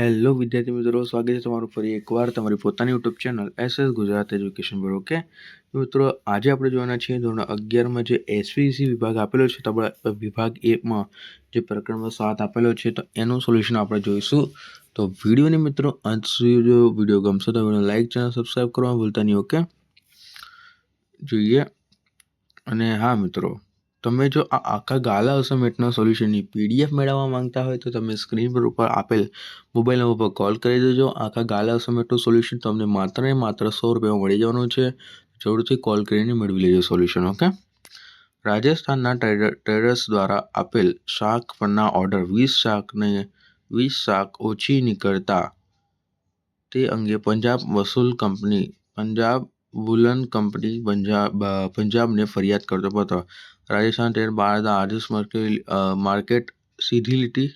Hello વિદ્યાર્થી મિત્રો, સ્વાગત છે તમારું ફરી એકવાર તમારી પોતાની YouTube channel S S Gujarat education પર ઓકે મિત્રો, આજે આપણે જોવાના છીએ ધોરણ અગિયારમાં જે એસવીસી વિભાગ આપેલો છે, તો વિભાગ એકમાં જે પ્રકરણમાં સાત આપેલો છે, તો એનું સોલ્યુશન આપણે જોઈશું. તો વિડીયોને મિત્રો, અંત સુધી જો વીડિયો ગમશે તો વીડિયો લાઇક ચેનલ સબસ્ક્રાઈબ કરવા ભૂલતા નહીં ઓકે જોઈએ. અને હા, મિત્રો તમે જો આ આખા ગાલા અસમેટના સોલ્યુશનની પીડીએફ મેળવવા માંગતા હોય તો તમે સ્ક્રીન પર ઉપર આપેલ મોબાઈલ નંબર પર કોલ કરી દેજો. આખા ગાલા અસમેટનું સોલ્યુશન તમને માત્ર ને માત્ર સો રૂપિયામાં મળી જવાનું છે. જરૂરથી કોલ કરીને મેળવી લેજો સોલ્યુશન ઓકે રાજસ્થાનના ટ્રેડર ટ્રેડર્સ દ્વારા આપેલ શાક પરના ઓર્ડર વીસ શાકને વીસ શાક ઓછી નીકળતા તે અંગે પંજાબ વસૂલ company, Punjab woollen company Punjab પંજાબને ફરિયાદ કરતો પત્ર રાજસ્થાન ટ્રેડ બાર ધ આર્જસ માર્કેટ, સીધી લીટી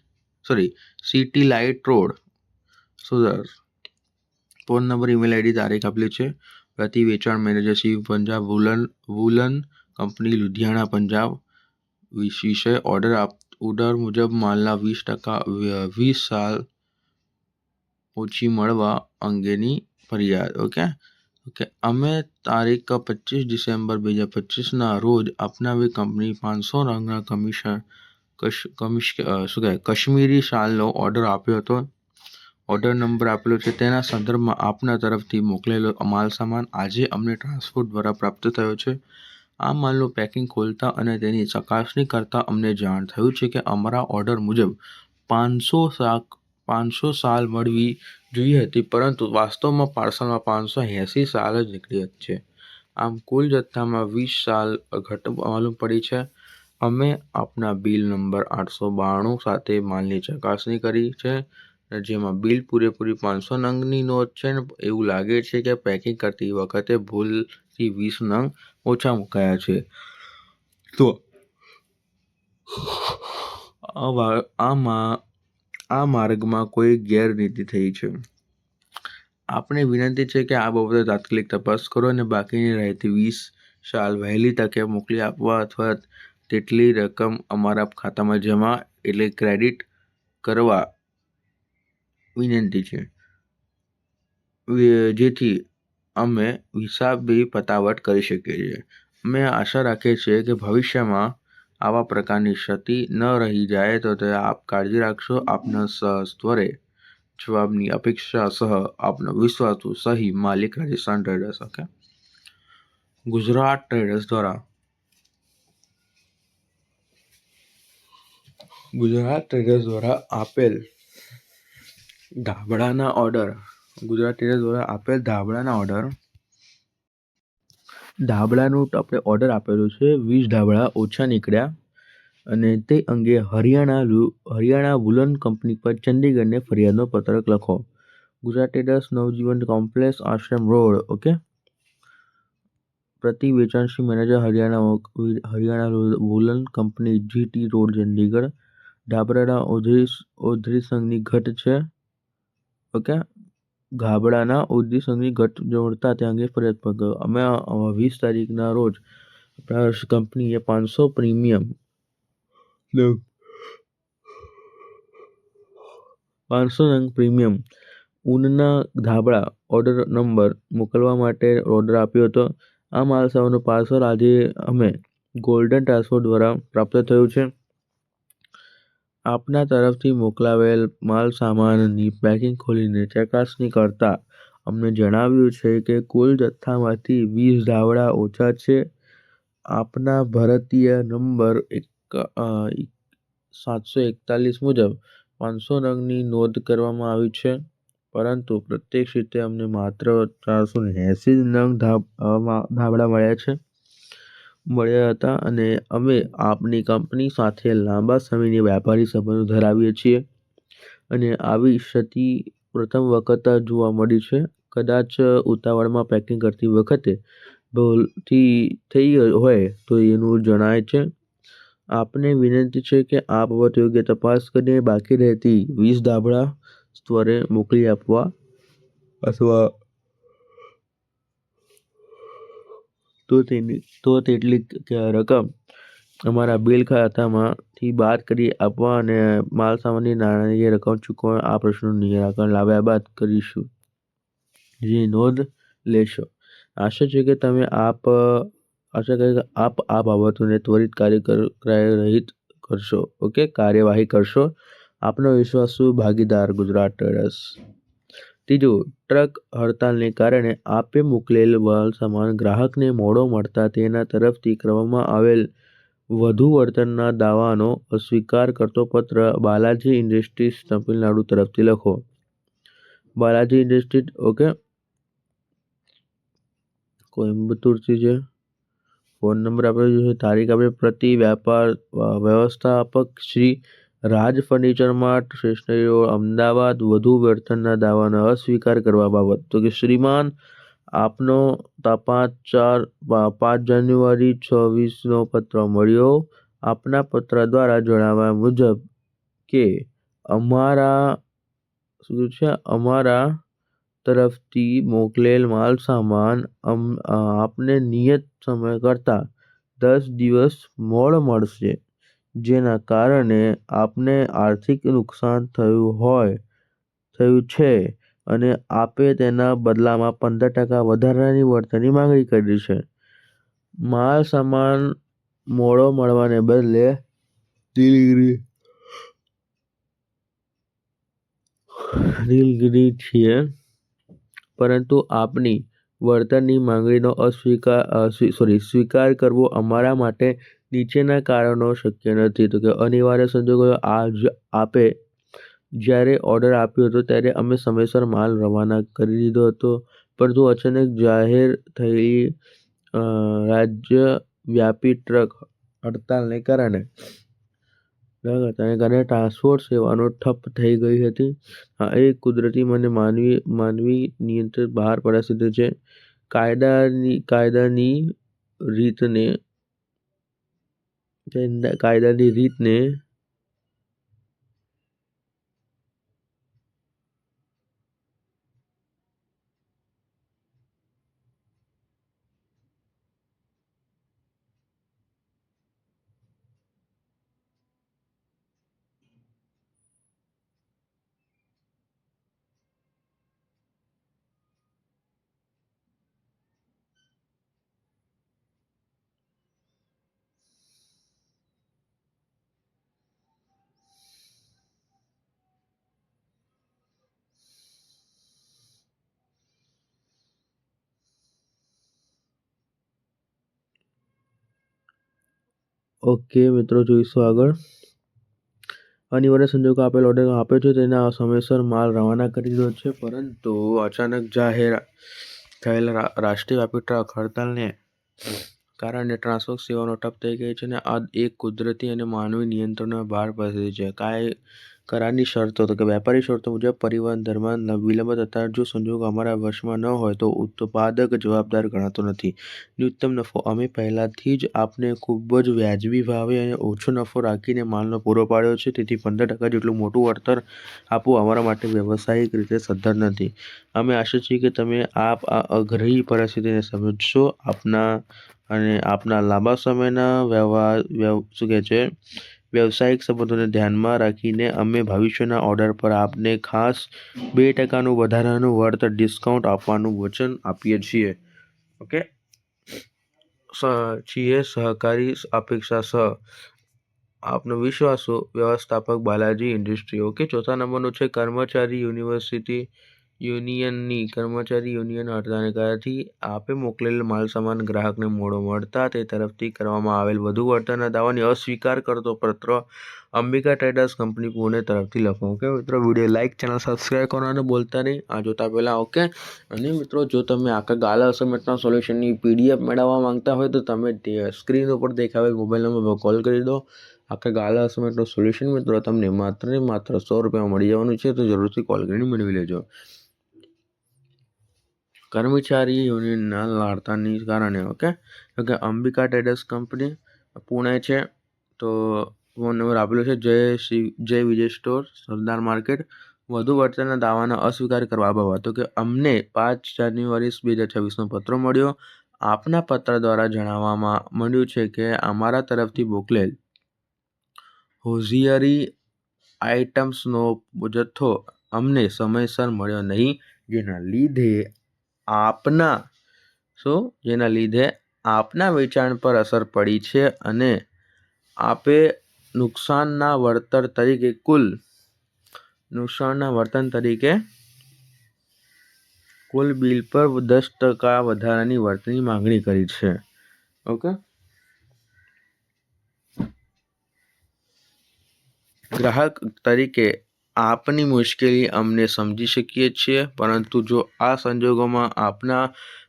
સોરી સિટી લાઇટ રોડ. સુધર ફોન નંબર ઈમેલ આઈડી તારીખ આપેલી છે. પ્રતિ વેચાણ manager Shri Punjab woollen woollen company, Ludhiana, Punjab. વિષય ઓર્ડર આપ ઓર્ડર મુજબ માલના વીસ ટકા વીસ સાલ ઓછી મળવા અંગેની ફરિયાદ ઓકે ઓકે, અમે તારીખ પચીસ ડિસેમ્બર બે હજાર પચીસના રોજ અપનાવી કંપની પાંચસો રંગના કમિશન, કશ શું કહેવાય, કશ્મીરી શાલનો ઓર્ડર આપ્યો હતો. ઓર્ડર નંબર આપેલો છે, તેના સંદર્ભમાં આપના તરફથી મોકલેલો માલ સામાન. આજે અમને ટ્રાન્સપોર્ટ દ્વારા પ્રાપ્ત થયો છે. આ માલનું પેકિંગ ખોલતા અને તેની ચકાસણી કરતાં અમને જાણ થયું છે કે અમારા ઓર્ડર મુજબ પાંચસો શાક, પાંચસો સાલ મળવી જોઈએ હતી, પરંતુ વાસ્તવમાં પાર્સલમાં પાંચસો એંસી સાલ જ નીકળી છે. આમ કુલ જથ્થામાં વીસ સાલ ઘટ માલુમ પડી છે. અમે આપના બિલ નંબર આઠસો બાણું સાથે માલની ચકાસણી કરી છે, જેમાં બિલ પૂરેપૂરી પાંચસો નંગની નોંધ છે ને એવું લાગે છે કે પેકિંગ કરતી વખતે ભૂલથી વીસ નંગ ઓછા મુકાયા છે. તો આમાં આ માર્ગમાં કોઈ ગેરરીતિ થઈ છે. આપણે વિનંતી છે કે આ બાબતે તાત્કાલિક તપાસ કરો અને બાકીની રહેતી વીસ શાલ વહેલી તકે મોકલી આપવા અથવા તેટલી રકમ અમારા ખાતામાં જમા એટલે ક્રેડિટ કરવા વિનંતી છે. જેથી અમે હિસાબી પતાવટ કરી શકીએ છીએ. અમે આશા રાખીએ છીએ કે ભવિષ્યમાં આવા પ્રકારની ક્ષતિ ન રહી જાય તો તે આપ કાળજી રાખશો, આપના સત્વરે જવાબની અપેક્ષા સહ, આપનો વિશ્વાસુ સહી માલિક Rajasthan traders, okay? Gujarat traders દ્વારા. ગુજરાત ટ્રેડર્સ દ્વારા આપેલ ધાબળાના ઓર્ડર, ગુજરાત ટ્રેડર્સ દ્વારા આપેલ ધાબળાના ઓર્ડર ધાબળાનું આપણે ઓર્ડર આપેલો છે. વીસ ધાબળા ઓછા નીકળ્યા. અને તે અંગે હરિયાણા હરિયાણા વુલન કંપની પર ચંદીગઢને ફરિયાદનો પત્રક લખો. Gujarat traders Navjivan complex Ashram road, okay? પ્રતિ વેચાણશી manager Haryana Haryana woollen company GT road, Chandigarh. ઢાબરાના ઓધરી ઓધરી સંઘની ઘટ છે, ઓકે? ગાબડાના ઓધરી સંઘની ઘટ જોડતા તે અંગે ફરિયાદ પર અમે વીસ તારીખના રોજ કંપનીએ પાંચસો પ્રીમિયમ પાંચસો નંગ પ્રીમિયમ ઊનના ધાબળા ઓર્ડર નંબર મોકલવા માટે ઓર્ડર આપ્યો હતો. આ માલ સામાનનું પાર્સલ આજે અમે ગોલ્ડન ટ્રાન્સપોર્ટ દ્વારા પ્રાપ્ત થયું છે. આપના તરફથી મોકલાવેલ માલ સામાનની પેકિંગ ખોલીને ચકાસણી કરતાં અમને જણાવ્યું છે કે કુલ જથ્થામાંથી વીસ ધાવડા ઓછા છે. આપના ભારતીય નંબર એક સાતસો એકતાલીસ મુજબ પાંચસો નંગની નોંધ કરવામાં આવી છે. પરંતુ પ્રત્યક્ષ રીતે અમને માત્ર ચારસો એંસી નંગ ધાબળા મળ્યા છે. મળ્યા હતા અને અમે આપની કંપની સાથે લાંબા સમયની વ્યાપારી સંબંધો ધરાવીએ છીએ. અને આવી ક્ષતિ પ્રથમ વખત જોવા મળી છે. કદાચ ઉતાવળમાં પેકિંગ કરતી વખતે ભૂલથી થઈ હોય તો એનું જણાય છે. આપને વિનંતી છે કે આ બાબત યોગ્ય તપાસ કરીને બાકી રહેતી વીસ ધાબળા સ્તરે મોકલી આપવા અથવા તો તેની, તો તેટલી રકમ અમારા બિલ ખાતામાંથી બાદ કરી આપવા અને માલસામાનની નાણાકીય રકમ ચૂકવવા આ પ્રશ્નનું નિરાકરણ લાવ્યા બાદ કરીશું. જે, નોંધ લેશો. આશા છે કે તમે આપ, આશા કરી કે આપ આ બાબતોને ત્વરિત કાર્ય રહિત કરશો. ઓકે? કાર્યવાહી કરશો. આપનો વિશ્વાસુ ભાગીદાર ગુજરાત ટ્રેડર્સ. ત્રીજું, ટ્રક હડતાલને કારણે આપે મોકલેલ માલ સામાન ગ્રાહકને મોડો મળતા તેના તરફથી કરવામાં આવેલ વધુ વળતરના દાવાનો અસ્વીકાર કરતો પત્ર બાલાજી ઇન્ડસ્ટ્રીઝ તમિલનાડુ તરફથી લખો. Balaji industries, okay? કોઈમ્બતુરથી છે ફોન નંબર આપણે જોઈશે તારીખ આપણે પ્રતિ વ્યાપાર વ્યવસ્થાપક શ્રી રાજ ફર્નિચરમાં સ્ટેશનરીઓ અમદાવાદ વધુ વર્તનના દાવાનો અસ્વીકાર કરવા બાબત. તો કે શ્રીમાન, આપનો પાંચ ચાર પાંચ જાન્યુઆરી છવ્વીસનો પત્ર મળ્યો. આપના પત્ર દ્વારા જણાવ્યા મુજબ કે અમારા, શું છે? અમારા તરફથી મોકલેલ માલ સામાન આપને નિયત સમય કરતાં દસ દિવસ મોડ મળશે. જેના કારણે આપને આર્થિક નુકસાન થયું હોય થયું છે અને આપે તેના બદલામાં પંદર ટકા વધારાની વળતરની માંગણી કરી છે. માલ સામાન મોડો મળવાને બદલે દિલગીરી દિલગીરી છીએ પરંતુ આપની વળતરની માંગણીનો અસ્વીકાર સોરી સ્વીકાર કરવો અમારા માટે નીચેના કારણો શક્ય નથી. તો કે અનિવાર્ય સંજોગો આજ આપે. જ્યારે ઓર્ડર આપ્યો હતો ત્યારે અમે સમયસર માલ રવાના કરી દીધો હતો. પરંતુ અચાનક જાહેર થયેલી રાજ્યવ્યાપી ટ્રક હડતાલને કારણે તેને કારણે ટ્રાન્સપોર્ટ સેવાનો ઠપ થઈ ગઈ હતી. આ એક કુદરતી મને માનવી માનવી નિયંત્રિત બહાર પરિસ્થિતિ છે કાયદાની કાયદાની રીતને કાયદાની રીતને ઓકે મિત્રો, જોઈશું આગળ. અનિવાર્ય સંજોગો આપેલ ઓર્ડર આપ્યો છે, તેના સમયસર માલ રવાના કરી દીધો છે, પરંતુ અચાનક જાહેર થયેલા રાષ્ટ્રીય વ્યાપી ટ્રક હડતાલને કારણે ટ્રાન્સપોર્ટ સેવાનો ઠપ થઈ ગઈ છે અને આ એક કુદરતી અને માનવી નિયંત્રણનો ભાર પરિસ્થિતિ છે. કાંઈ કરારની શરતો. તો કે વેપારી શરતો મુજબ પરિવહન દરમિયાન વિલંબ થતાં જો સંજોગો અમારા વશમાં ન હોય તો ઉત્પાદક જવાબદાર ગણાતો નથી. ન્યૂનતમ નફો અમે પહેલાંથી જ આપને ખૂબ જ વ્યાજબી ભાવે અને ઓછો નફો રાખીને માલનો પૂરો પાડ્યો છે. તેથી પંદર ટકા જેટલું મોટું વળતર આપવું અમારા માટે વ્યવસાયિક રીતે સદ્ધર નથી. અમે આશા છીએ કે તમે આપ આ અઘરી પરિસ્થિતિને સમજશો. આપના અને આપના લાંબા સમયના વ્યવહાર શું કહે છે? વ્યવસાયિક સંબંધોને ધ્યાનમાં રાખીને અમે ભવિષ્યના ઓર્ડર પર આપને ખાસ બે ટકાનું વધારાનું વળતર ડિસ્કાઉન્ટ આપવાનું વચન આપીએ છીએ. ઓકે? છીએ સહકારી અપેક્ષા સહ આપનો વિશ્વાસો વ્યવસ્થાપક બાલાજી ઇન્ડસ્ટ્રી. ઓકે? ચોથા નંબરનું છે કર્મચારી યુનિવર્સિટી યુનિયનની કર્મચારી યુનિયન હડતાલથી આપે મોકલેલ માલસામાન ગ્રાહકને મોડો મળતા તે તરફથી કરવામાં આવેલ વધુ વળતરના દાવાની અસ્વીકાર કરતો પત્ર અંબિકા ટ્રેડર્સ કંપની પુણે તરફથી લખો. ઓકે મિત્રો, વીડિયો લાઇક ચેનલ સબસ્ક્રાઈબ કરવાનું બોલતા નહીં. આ જોતા પહેલાં, ઓકે? અને મિત્રો, જો તમે આખા ગાલા અસમેટના સોલ્યુશનની પીડીએફ મેળવવા માંગતા હોય તો તમે સ્ક્રીન ઉપર દેખાવેલ મોબાઈલ નંબર પર કોલ કરી દો. આખા ગાલા અસમેટનું સોલ્યુશન મિત્રો, તમને માત્ર ને માત્ર સો રૂપિયામાં મળી જવાનું છે. તો જરૂરથી કોલ કરીને મેળવી લેજો. કર્મચારી યુનિયનના લાડતાની કારણે ઓકે કે અંબિકા ટ્રેડર્સ કંપની પુણે છે, તો ફોન નંબર આપેલો છે, જય શ્રી જય વિજય સ્ટોર, સરદાર માર્કેટ. વધુ વળતરના દાવાનો અસ્વીકાર કરવા બાબત, તો કે અમને પાંચ જાન્યુઆરી બે હજાર છવ્વીસનો પત્ર મળ્યો. આપના પત્ર દ્વારા જણાવવામાં મળ્યું છે કે અમારા તરફથી મોકલેલ હોઝિયરી આઇટમ્સનો જથ્થો અમને સમયસર મળ્યો નહીં, જેના લીધે આપના. શું? જેના લીધે આપના વેચાણ પર અસર પડી છે અને આપે નુકસાનના વળતર તરીકે, કુલ નુકસાનના વર્તન તરીકે, કુલ બિલ પર દસ ટકા વધારાની વળતરની માંગણી કરી છે. ઓકે? ગ્રાહક તરીકે આપની મુશ્કેલી અમને સમજી શકીએ છીએ, પરંતુ જો આ સંજોગોમાં આપના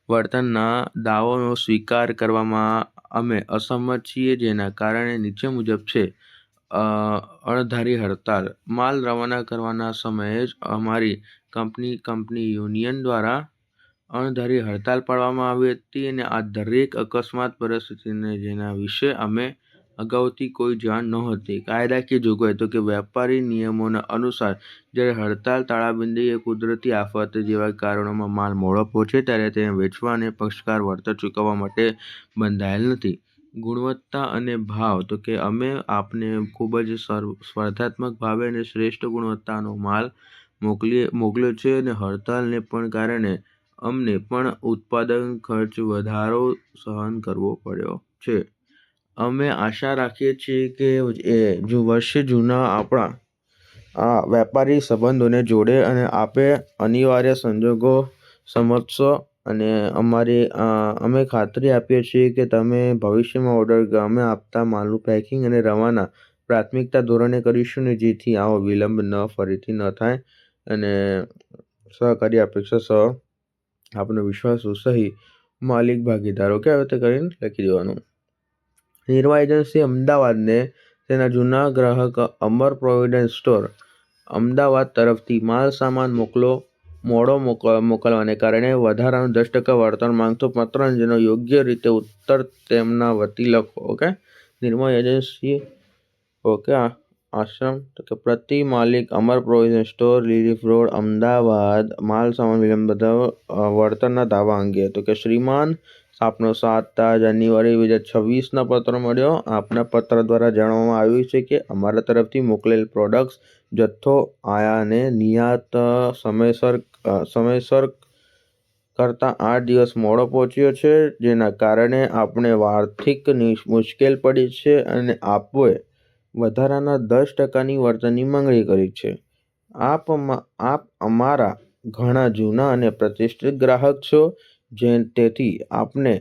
વર્તનના દાવોનો સ્વીકાર કરવામાં અમે અસંમત છીએ, જેના કારણે નીચે મુજબ છે અણધારી હડતાલ માલ રવાના કરવાના સમયે જ અમારી કંપની કંપની યુનિયન દ્વારા અણધારી હડતાલ પાડવામાં આવી હતી અને આ દરેક અકસ્માત પરિસ્થિતિને, જેના વિશે અમે અગાઉથી કોઈ જાણ નહોતી. કાયદાકીય જોગવાઈ તો કે વેપારી નિયમોના અનુસાર જ્યારે હડતાલ તાળાબંધી એ કુદરતી આફત જેવા કારણોમાં માલ મોડો પહોંચે ત્યારે તેને વેચવા અને પક્ષકાર વળતર ચૂકવવા માટે બંધાયેલ નથી. ગુણવત્તા અને ભાવ તો કે અમે આપને ખૂબ જ સ્પર્ધાત્મક ભાવે અને શ્રેષ્ઠ ગુણવત્તાનો માલ મોકલીએ, મોકલ્યો છે અને હડતાલને પણ કારણે અમને પણ ઉત્પાદન ખર્ચ વધારો સહન કરવો પડ્યો છે. અમે આશા રાખીએ છીએ કે એ જો વર્ષે જૂના આપણા આ વેપારી સંબંધોને જોડે અને આપે અનિવાર્ય સંજોગો સમજશો અને અમારી અમે ખાતરી આપીએ છીએ કે તમે ભવિષ્યમાં ઓર્ડર અમે આપતા માલનું પેકિંગ અને રવાના પ્રાથમિકતા ધોરણે કરીશું ને જેથી આવો વિલંબ ન ફરીથી ન થાય અને સહકારી અપેક્ષા સહ આપનો વિશ્વાસ સહી માલિક, ભાગીદારો, કે હવે તે કરીને લખી દેવાનું. નિર્મા એજન્સી અમદાવાદને તેના જૂના ગ્રાહક અમર પ્રોવિડન્સ સ્ટોર અમદાવાદ તરફથી માલ સામાન મોકલો, મોડો મોકલવાને કારણે વધારાનું દસ ટકા વળતર માંગતો પત્ર જેનો યોગ્ય રીતે ઉત્તર તેમના વતી લખો okay? Nirma agency, okay Ashram, તો કે પ્રતિ માલિક અમર પ્રોવિઝન સ્ટોર લીલીફ રોડ, અમદાવાદ, માલ સામાન વિલંબ વળતરના દાવા અંગે, તો કે શ્રીમાન આપનો સાત જાન્યુઆરી બે હજાર છવ્વીસના પત્ર મળ્યો. આપના પત્ર દ્વારા જણાવવામાં આવ્યું છે કે અમારા તરફથી મોકલેલ પ્રોડક્ટ્સ જથ્થો આયાને નિયાત સમયસર સમયસર કરતાં આઠ દિવસ મોડો પહોંચ્યો છે, જેના કારણે આપણે આર્થિક મુશ્કેલ પડી છે અને આપોએ વધારાના દસ ટકાની વળતરની માંગણી કરી છે. આપ આપ અમારા ઘણા જૂના અને પ્રતિષ્ઠિત ગ્રાહક છો. જે તેથી આપને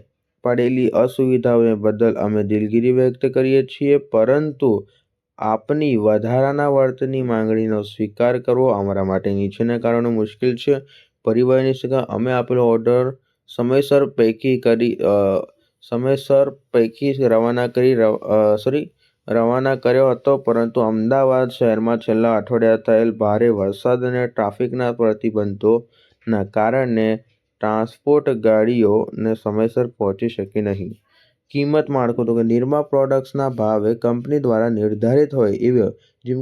પડેલી અસુવિધાઓને બદલ અમે દિલગીરી વ્યક્ત કરીએ છીએ, પરંતુ આપની વધારાના વળતરની માંગણીનો સ્વીકાર કરવો અમારા માટે નીચેના કારણો મુશ્કેલ છે. પરિવહનની સેવા અમે આપેલો ઓર્ડર સમયસર પૈકી કરી સમયસર પૈકી રવાના કરી સોરી, રવાના કર્યો હતો, પરંતુ અમદાવાદ શહેરમાં છેલ્લા અઠવાડિયા થયેલ ભારે વરસાદ અને ટ્રાફિકના પ્રતિબંધોના કારણે ટ્રાન્સપોર્ટ ગાડીઓને સમયસર પહોંચી શકી નહીં. કિંમત માળખું. તો કે નિરમા પ્રોડક્ટ્સના ભાવે કંપની દ્વારા નિર્ધારિત હોય એવી જેમ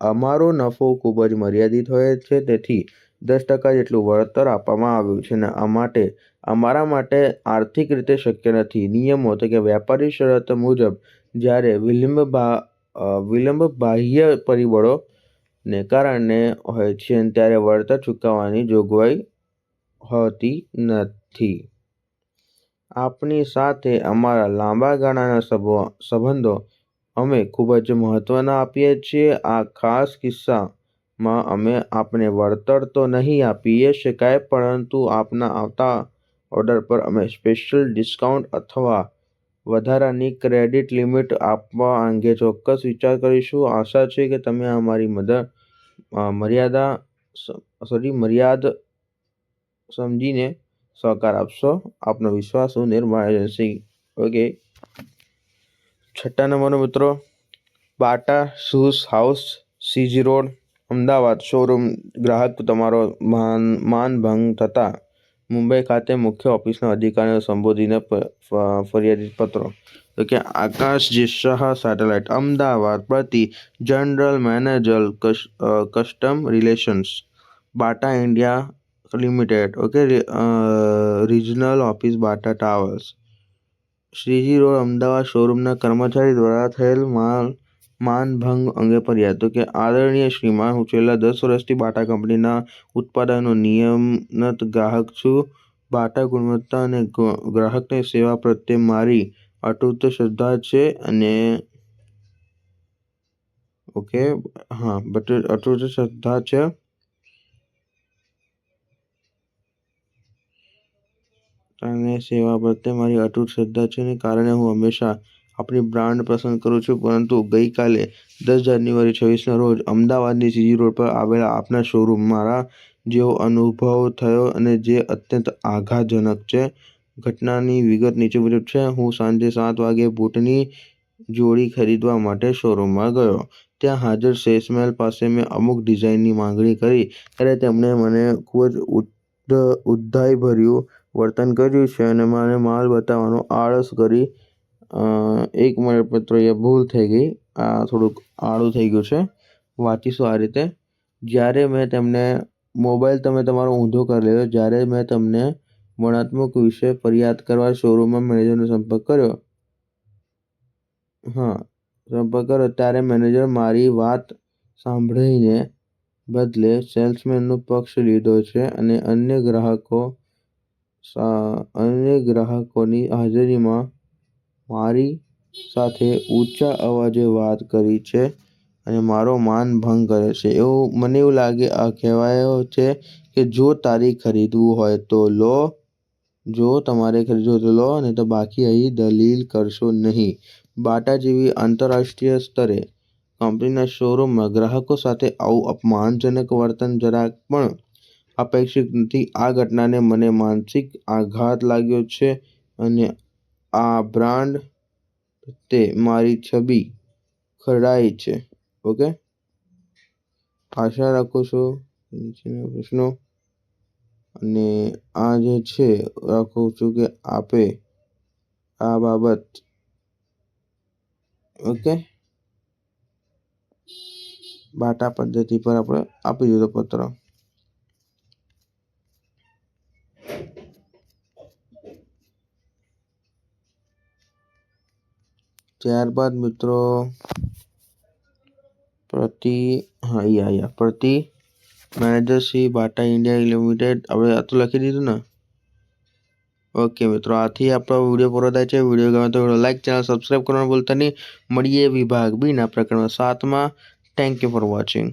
અમારો નફો ખૂબ જ મર્યાદિત હોય છે, તેથી દસ ટકા જેટલું વળતર આપવામાં આવ્યું છે અને આ માટે અમારા માટે આર્થિક રીતે શક્ય નથી. નિયમો તો કે વ્યાપારી શરત મુજબ જ્યારે વિલંબ વિલંબ બાહ્ય પરિબળોને કારણે હોય છે ત્યારે વળતર ચૂકવવાની જોગવાઈ હોતી નથી. આપની સાથે અમારા લાંબા ગાળાના સંબંધો અમે ખૂબ જ મહત્ત્વના આપીએ છીએ. આ ખાસ કિસ્સામાં અમે આપને વળતર તો નહીં આપી શકાય, પરંતુ આપના આવતા ઓર્ડર પર અમે સ્પેશિયલ ડિસ્કાઉન્ટ અથવા વધારાની ક્રેડિટ લિમિટ આપવા અંગે ચોક્કસ વિચાર કરીશું. આશા છે કે તમે અમારી મદદ મર્યાદા સોરી મર્યાદ સમજીને સહકાર આપશો. આપનો વિશ્વાસ હું નિર્મા એજન્સી ઓકે છઠ્ઠા નંબરનો મિત્રો, Bata shoes house, CG road, Ahmedabad showroom, ગ્રાહક તમારો માન માનભંગ થતાં મુંબઈ ખાતે મુખ્ય ઓફિસના અધિકારીઓ સંબોધીને ફરિયાદી પત્રો. તો કે આકાશ જે શાહ સેટેલાઇટ, અમદાવાદ પ્રતિ general manager custom relations, Bata India limited okay regional office Bata towers Shriji road Ahmedabad શોરૂમના કર્મચારી દ્વારા થયેલ માલ માનભંગ અંગે ફરિયાદ. તો કે આદરણીય શ્રીમાન, હું છેલ્લા દસ વર્ષથી બાટા કંપનીના ઉત્પાદનો, નિયમિત ગ્રાહક છું. બાટા ગુણવત્તા અને ગ્રાહકની સેવા પ્રત્યે મારી અતૂટ શ્રદ્ધા છે અને ઓકે હા, બટ અતૂટ શ્રદ્ધા છે. અને સેવા પ્રત્યે મારી અતૂટ શ્રદ્ધા છે ને કારણે હું હંમેશા આપણી બ્રાન્ડ પસંદ કરું છું. પરંતુ ગઈકાલે દસ જાન્યુઆરી છવ્વીસના રોજ અમદાવાદની સીજી રોડ પર આવેલા આપના શોરૂમ મારા જેવો અનુભવ થયો અને જે અત્યંત આઘાતજનક છે. ઘટનાની વિગત નીચે મુજબ છે, હું સાંજે સાત વાગે બૂટની જોડી ખરીદવા માટે શોરૂમમાં ગયો. ત્યાં હાજર સેલ્સમેન પાસે મેં અમુક ડિઝાઇનની માંગણી કરી. ત્યારે તેમણે મને ખૂબ જ ઉદ્ધાઈભર્યું વર્તન કર્યું છે અને મને માલ બતાવવાનો આળસ કરી એક મિનિટ મિત્રો એ ભૂલ થઈ ગઈ. આ થોડુંક આળું થઈ ગયું છે. વાંચીશું આ રીતે. જ્યારે મેં તેમને મોબાઈલ તમે તમારો ઊંધો કરી લીધો, જ્યારે મેં તમને વર્ણાત્મક વિશે ફરિયાદ કરવા શોરૂમમાં મેનેજરનો સંપર્ક કર્યો. હા, સંપર્ક કર્યો. ત્યારે મેનેજર મારી વાત સાંભળીને બદલે સેલ્સમેનનો પક્ષ લીધો છે અને અન્ય ગ્રાહકો અન્ય ગ્રાહકોની હાજરીમાં મારી સાથે ઊંચા અવાજે વાત કરી છે અને મારો માન ભંગ કરે છે. એવું મને એવું લાગે, આ કહેવાયો છે કે જો તારી ખરીદવું હોય તો લો, જો તમારે ખરીદવું તો લો, નહીં તો બાકી અહીં દલીલ કરશો નહીં. બાટા જેવી આંતરરાષ્ટ્રીય સ્તરે, કંપનીના શોરૂમમાં ગ્રાહકો સાથે આવું અપમાનજનક વર્તન જરાક પણ અપેક્ષિત નથી. આ ઘટનાને મને માનસિક આઘાત લાગ્યો છે અને આ બ્રાન્ડ તે મારી છબી ખરડાઈ છે. ઓકે? આશા રાખું છું. નીચેના પ્રશ્નો. અને આ જે છે, રાખું છું કે આપે આ બાબત ઓકે? બાટા પદ્ધતિ પર આપણે આપી દીધો પત્ર. ત્યારબાદ મિત્રો, પ્રતિ, હા, યા યા, પ્રતિ manager Shri Bata India limited, આપણે આ તો લખી દીધું ને? ઓકે મિત્રો, આથી આપણો વીડિયો પૂરો થાય છે. વીડિયો ગમે તો લાઈક, ચેનલ સબસ્ક્રાઈબ કરવાનું ભૂલતા નહીં. મળીએ વિભાગ બીના પ્રકરણ સાતમાં થેન્ક યુ ફોર વોચિંગ